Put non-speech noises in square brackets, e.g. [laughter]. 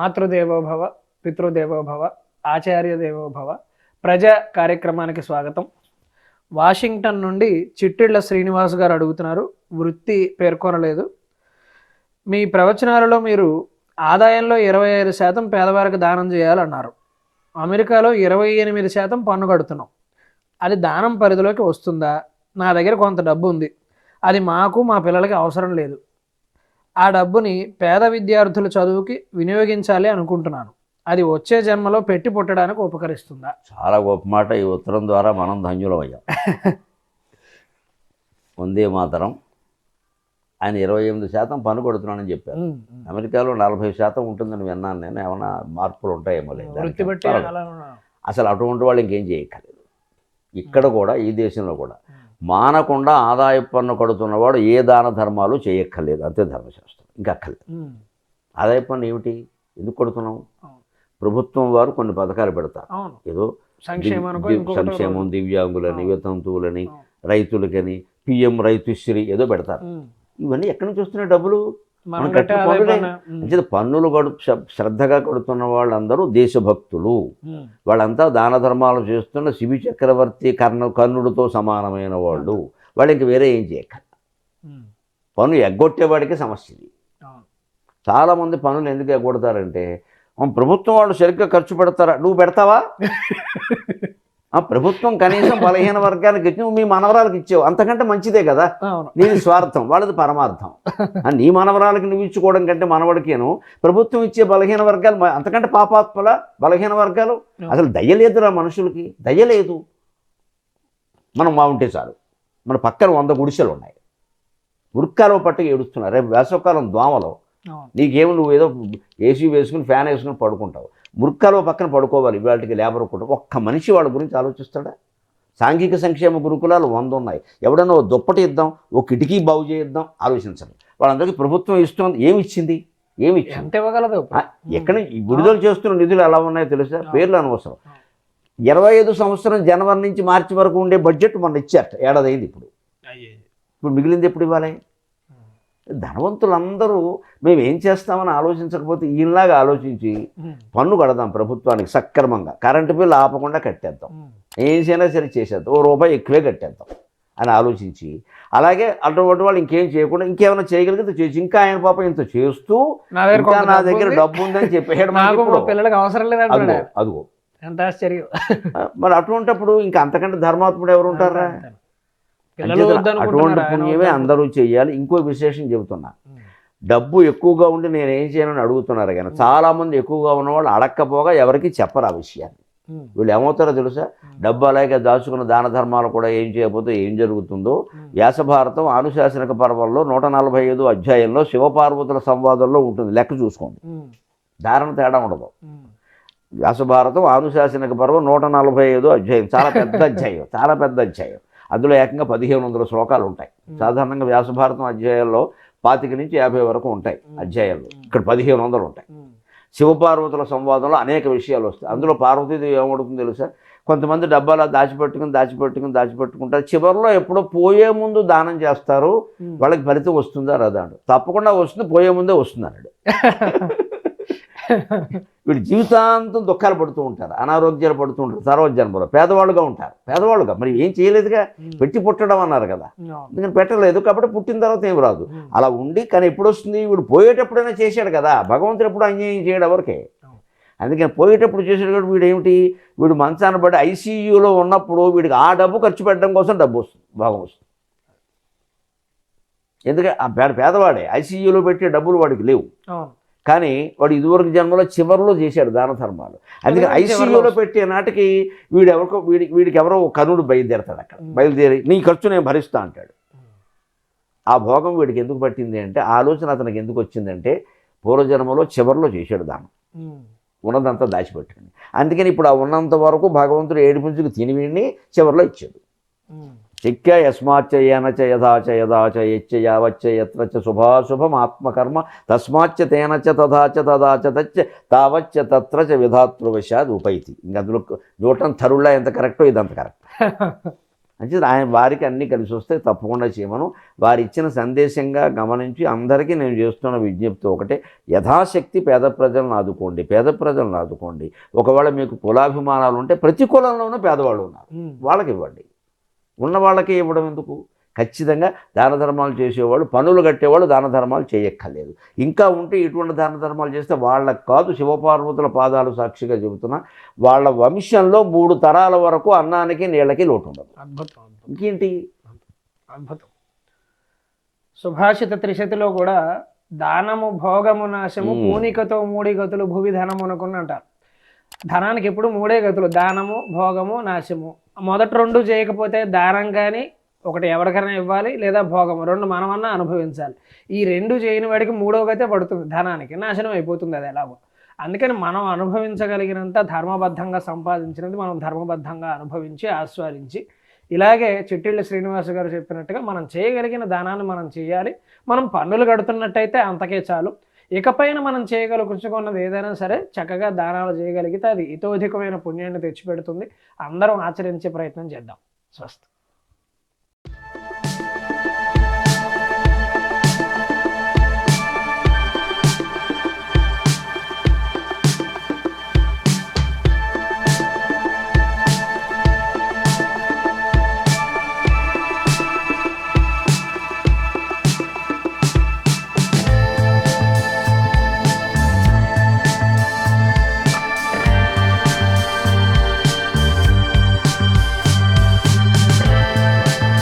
మాతృదేవోభవ పితృదేవోభవ ఆచార్య దేవోభవ ప్రజా కార్యక్రమానికి స్వాగతం. వాషింగ్టన్ నుండి చిట్టిళ్ళ శ్రీనివాస్ గారు అడుగుతున్నారు. వృత్తి పేర్కొనలేదు. మీ ప్రవచనాలలో మీరు ఆదాయంలో ఇరవై ఐదు శాతం పేదవారికి దానం చేయాలన్నారు. అమెరికాలో ఇరవై ఎనిమిది శాతం పన్ను కడుతున్నాం. అది దానం పరిధిలోకి వస్తుందా? నా దగ్గర కొంత డబ్బు ఉంది. అది మాకు మా పిల్లలకి అవసరం లేదు. ఆ డబ్బుని పేద విద్యార్థుల చదువుకి వినియోగించాలి అనుకుంటున్నాను. అది వచ్చే జన్మలో పెట్టి పుట్టడానికి ఉపకరిస్తుందా? చాలా గొప్ప మాట. ఈ ఉత్తరం ద్వారా మనం ధన్యులమయ్యాం వందే మాతరం. ఆయన ఇరవై ఎనిమిది శాతం పన్ను కొడుతున్నానని చెప్పారు. అమెరికాలో నలభై శాతం ఉంటుందని విన్నాను నేను. ఏమైనా మార్పులు ఉంటాయేమో లేదు అసలు అటువంటి వాళ్ళు ఇంకేం చేయక్కర్లేదు. ఇక్కడ కూడా ఈ దేశంలో కూడా. మానకుండా ఆదాయ పన్ను కడుతున్నవాడు ఏ దాన ధర్మాలు చేయక్కర్లేదు. అంతే ధర్మశాస్త్రం. ఇంకా అక్కర్లేదు. ఆదాయ పన్ను ఏమిటి? ఎందుకు కొడుతున్నాం. ప్రభుత్వం వారు కొన్ని పథకాలు పెడతారు. ఏదో సంక్షేమం దివ్యాంగులని. వితంతువులని. రైతులకని పిఎం రైతుశ్రీ ఏదో పెడతారు. ఇవన్నీ ఎక్కడి నుంచి వస్తున్నాయి డబ్బులు? మనం కట్టిన పన్నులే. కడు శ్ర- శ్రద్ధగా కడుతున్న వాళ్ళందరూ దేశభక్తులు. వాళ్ళంతా దాన ధర్మాలు చేస్తున్న శివి చక్రవర్తి కర్ణ కర్ణుడితో సమానమైన వాళ్ళు. వాళ్ళు ఇంక వేరే ఏం ఉమ్, పన్ను ఎగ్గొట్టేవాడికి సమస్య ఇది. చాలామంది పనులు ఎందుకు ఎగ్గొడతారంటే "ఆ, ప్రభుత్వం వాళ్ళు సరిగ్గా ఖర్చు పెడతారా? నువ్వు పెడతావా? [laughs] ఆ ప్రభుత్వం కనీసం బలహీన వర్గానికి ఇచ్చి నువ్వు మీ మనవరాలకు ఇచ్చావు. అంతకంటే మంచిదే కదా. నీది స్వార్థం వాళ్ళది పరమార్థం. [laughs] నీ మనవరాలకి నువ్వు ఇచ్చుకోవడం కంటే మనవడికేను. ప్రభుత్వం ఇచ్చే బలహీన వర్గాలు అంతకంటే పాపాత్మల బలహీన వర్గాలు? అసలు దయ్యలేదురా మనుషులకి. దయ్యలేదు మనం బాగుంటే చాలు. మన పక్కన వంద గుడిసెలు ఉన్నాయి ఉరుక్కాలో పట్టుకు ఏడుస్తున్నారు. రేపు వేసవకాలం దోమలో నీకేమో నువ్వు ఏదో ఏసీ వేసుకుని ఫ్యాన్ వేసుకుని పడుకుంటావు. మురుక్కలో పక్కన పడుకోవాలి ఇవాళకి లేబర్ కూడా ఒక్క మనిషి వాళ్ళ గురించి ఆలోచిస్తాడా? సాంఘిక సంక్షేమ గురుకులాలు వంద ఉన్నాయి ఎవడన్నా ఓ దుప్పటి ఇద్దాం ఓ కిటికీ బాగు చేయిద్దాం ఆలోచించండి. వాళ్ళందరికీ ప్రభుత్వం ఇస్తుంది ఏమి ఇచ్చింది ఏమి ఇచ్చింది ఎంత ఇవ్వగలదు? ఎక్కడ ఈ విడుదల చేస్తున్న నిధులు ఎలా ఉన్నాయో తెలుసా? పేర్లు అనవసరం. ఇరవై ఐదు సంవత్సరం జనవరి నుంచి మార్చి వరకు ఉండే బడ్జెట్ మొన్న ఇచ్చారట. ఏడాది అయింది ఇప్పుడు ఇప్పుడు మిగిలింది ఎప్పుడు ఇవ్వాలి? ధనవంతులందరూ మేము ఏం చేస్తామని ఆలోచించకపోతే ఈయనలాగా ఆలోచించి పన్ను కడదాం ప్రభుత్వానికి సక్రమంగా. కరెంటు బిల్లు ఆపకుండా కట్టేద్దాం. ఏం చేయనా సరే చేసేద్దాం. ఓ రూపాయి ఎక్కువే కట్టేద్దాం అని ఆలోచించి. అలాగే అటువంటి వాళ్ళు ఇంకేం చేయకుండా ఇంకేమైనా చేయగలిగితే చేయొచ్చు ఇంకా ఆయన పాపం ఇంత చేస్తూ నా దగ్గర ఇంకా కొంత నా డబ్బు దగ్గర ఉంది. డబ్బు ఉందని చెప్పేయడం పిల్లలకి అవసరం లేదంటాడు అదిగో మరి అటువంటిప్పుడు ఇంకా అంతకంటే ధర్మాత్ముడు ఎవరు ఉంటారా? అటువంటి పుణ్యమే. అందరూ చేయాలి. ఇంకో విశేషం చెబుతున్నా. డబ్బు ఎక్కువగా ఉండి నేను ఏం చేయనని అడుగుతున్నారు కానీ చాలా మంది ఎక్కువగా ఉన్నవాళ్ళు అడక్కపోగా ఎవరికి చెప్పరు ఆ విషయాన్ని. వీళ్ళు ఏమవుతారో తెలుసా? డబ్బు అలాగే దాచుకున్న దాన ధర్మాలు కూడా ఏం చేయకపోతే ఏం జరుగుతుందో? వ్యాసభారతం ఆనుశాసనిక పర్వంలో నూట నలభై ఐదు అధ్యాయంలో శివపార్వతుల సంవాదంలో ఉంటుంది. లెక్క చూసుకోండి. ధారణ తేడా ఉండదు. వ్యాసభారతం ఆనుశాసనిక పర్వం నూట నలభై ఐదు అధ్యాయం. చాలా పెద్ద [laughs] అధ్యాయం. చాలా పెద్ద అధ్యాయం. అందులో ఏకంగా పదిహేను వందల శ్లోకాలు ఉంటాయి. సాధారణంగా వ్యాసభారతం అధ్యాయాల్లో పాతిక నుంచి యాభై వరకు ఉంటాయి అధ్యాయాలు. ఇక్కడ పదిహేను వందలు ఉంటాయి. శివపార్వతుల సంవాదంలో అనేక విషయాలు వస్తాయి. అందులో పార్వతీదేవి ఏమడుగుతుందో తెలుసా? కొంతమంది డబ్బాలా దాచిపెట్టుకుని దాచిపెట్టుకుని దాచిపెట్టుకుంటారు. చివరిలో ఎప్పుడో పోయే ముందు దానం చేస్తారు. వాళ్ళకి ఫలితం వస్తుందా రాదా తప్పకుండా వస్తుంది పోయే ముందే వస్తుంది అన్నాడు. [laughs] వీడు జీవితాంతం దుఃఖాలు పడుతూ ఉంటారు అనారోగ్యాలు పడుతూ ఉంటారు తర్వాత జన్మలో పేదవాళ్ళుగా ఉంటారు పేదవాళ్ళుగా. మరి ఏం చేయలేదుగా? పెట్టి పుట్టడం అన్నారు కదా. అందుకని పెట్టలేదు కాబట్టి పుట్టిన తర్వాత ఏం రాదు. అలా ఉండి కానీ ఎప్పుడు వస్తుంది వీడు పోయేటప్పుడైనా చేశాడు కదా. భగవంతుడు ఎప్పుడు అన్యాయం చేయడు ఎవరికి. అందుకని పోయేటప్పుడు చేసాడు కాబట్టి వీడు ఏమిటి? వీడు మంచాన పడి ఐసీయూలో ఉన్నప్పుడు వీడికి ఆ డబ్బు ఖర్చు పెట్టడం కోసం డబ్బు వస్తుంది భాగం వస్తుంది. ఎందుకంటే ఆ పేద పేదవాడే ఐసీయూలో పెట్టే డబ్బులు వాడికి లేవు. కానీ వాడు ఇదివరకు జన్మలో చివరిలో చేశాడు దాన ధర్మాలు. అందుకని ఐసీయూలో పెట్టే నాటికి వీడు ఎవరికో వీడికి వీడికి ఎవరో కనుడు బయలుదేరతాడు అక్కడ. బయలుదేరి నీ ఖర్చు నేను భరిస్తా అంటాడు. ఆ భోగం వీడికి ఎందుకు పట్టింది అంటే ఆలోచన అతనికి ఎందుకు వచ్చిందంటే పూర్వజన్మలో చివరిలో చేశాడు దానం. ఉన్నదంతా దాచిపెట్టుకుని. అందుకని ఇప్పుడు ఆ ఉన్నంత వరకు భగవంతుడు ఏడిపించుకు తిని వీడిని చివరిలో ఇచ్చాడు. శక్య యస్మాచ్చ ఏనచ యథాచ యథాచ యచ్చ యావచ్చ యత్రచ శుభాశుభం ఆత్మకర్మ తస్మాచ్చ తేనచ తథాచ తదాచ తచ్చ తావచ్చ తత్రచ విధాతృవశాద్ ఉపైతి ఇంక అందులో చూడటం తరుళ్ళ ఎంత కరెక్టో ఇదంత కరెక్ట్. అంటే ఆయన వారికి అన్నీ కలిసి వస్తే తప్పకుండా చేయమను. వారు ఇచ్చిన సందేశంగా గమనించి అందరికీ నేను చేస్తున్న విజ్ఞప్తి ఒకటే యథాశక్తి పేద ప్రజలను ఆదుకోండి పేద ప్రజలను ఆదుకోండి. ఒకవేళ మీకు కులాభిమానాలు ఉంటే ప్రతి కులంలోనూ పేదవాళ్ళు ఉన్నారు. వాళ్ళకి ఇవ్వండి. ఉన్న వాళ్ళకే ఇవ్వడం ఎందుకు? ఖచ్చితంగా దాన ధర్మాలు చేసేవాళ్ళు పనులు కట్టేవాళ్ళు దాన ధర్మాలు చేయక్కర్లేదు. ఇంకా ఉంటే ఇటువంటి దాన ధర్మాలు చేస్తే వాళ్ళకి కాదు శివపార్వతుల పాదాలు సాక్షిగా చెబుతున్నా వాళ్ళ వంశంలో మూడు తరాల వరకు అన్నానికి నీళ్ళకి లోటు ఉండదు. ఇంకేంటి? అద్భుతం. సుభాషిత త్రిశతిలో కూడా దానము భోగము నాశము మ్మ్. పూనికతో మూడి గతులు భువి ధనమునకుని అంటారు ధనానికి ఎప్పుడు మూడే గతులు. దానము భోగము నాశము. మొదటి రెండు చేయకపోతే దానం కానీ ఒకటి ఎవరికైనా ఇవ్వాలి లేదా భోగము. రెండు మనమన్నా అనుభవించాలి. ఈ రెండు చేయని వాడికి మూడో గతే పడుతుంది ధనానికి. నాశనం అయిపోతుంది అది ఎలాగో. అందుకని మనం అనుభవించగలిగినంత ధర్మబద్ధంగా సంపాదించినది మనం ధర్మబద్ధంగా అనుభవించి ఆస్వాదించి ఇలాగే చిట్టిళ్ళ శ్రీనివాస గారు చెప్పినట్టుగా మనం చేయగలిగిన దానాన్ని మనం చేయాలి. మనం పన్నులు కడుతున్నట్టయితే అంతకే చాలు. ఇకపైన మనం చేయగలుగుచుకున్నది ఏదైనా సరే చక్కగా దానాలు చేయగలిగితే అది ఇతోధికమైన పుణ్యాన్ని తెచ్చిపెడుతుంది. అందరం ఆచరించే ప్రయత్నం చేద్దాం. స్వస్తి.